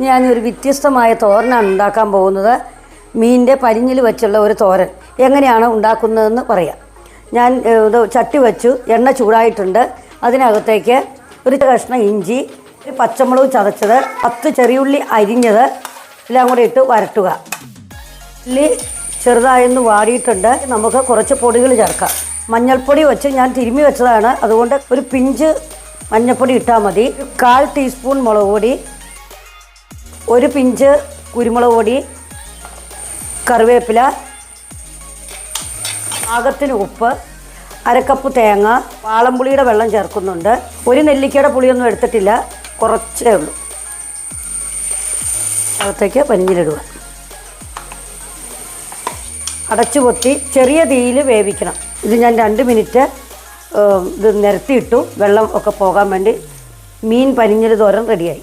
ഞാനൊരു വ്യത്യസ്തമായ തോരനാണ് ഉണ്ടാക്കാൻ പോകുന്നത്. മീനിന്റെ പരിഞ്ഞിൽ വെച്ചുള്ള ഒരു തോരൻ. എങ്ങനെയാണ് ഉണ്ടാക്കുന്നതെന്ന് പറയാം. ഞാൻ ഇത് ചട്ടി വെച്ചു. എണ്ണ ചൂടായിട്ടുണ്ട്. അതിനകത്തേക്ക് ഒരു കഷ്ണം ഇഞ്ചി ഒരു പച്ചമുളക് ചതച്ചത് പത്ത് ചെറിയുള്ളി അരിഞ്ഞത് എല്ലാം കൂടെ ഇട്ട് വരട്ടുക. ഉള്ളി ചെറുതായൊന്ന് വാടിയിട്ടുണ്ട്. നമുക്ക് കുറച്ച് പൊടികൾ ചേർക്കാം. മഞ്ഞൾപ്പൊടി വെച്ച് ഞാൻ തിരുമ്മി വെച്ചതാണ്. അതുകൊണ്ട് ഒരു പിഞ്ച് മഞ്ഞൾപ്പൊടി ഇട്ടാൽ മതി. കാൽ ടീസ്പൂൺ മുളക് പൊടി ഒരു പിഞ്ച് കുരുമുളക് പൊടി കറിവേപ്പില പാകത്തിന് ഉപ്പ് അരക്കപ്പ് തേങ്ങ വാളംപുളിയുടെ വെള്ളം ചേർക്കുന്നുണ്ട്. ഒരു നെല്ലിക്കയുടെ പുളിയൊന്നും എടുത്തിട്ടില്ല കുറച്ചേ ഉള്ളൂ. അകത്തേക്ക് പനിഞ്ഞിലിടുക അടച്ചു പൊത്തി ചെറിയ തീയിൽ വേവിക്കണം. ഇത് ഞാൻ രണ്ട് മിനിറ്റ് ഇത് നിരത്തിയിട്ടു വെള്ളം ഒക്കെ പോകാൻ വേണ്ടി മീൻ പനിഞ്ഞിൽ തോരൻ റെഡിയായി.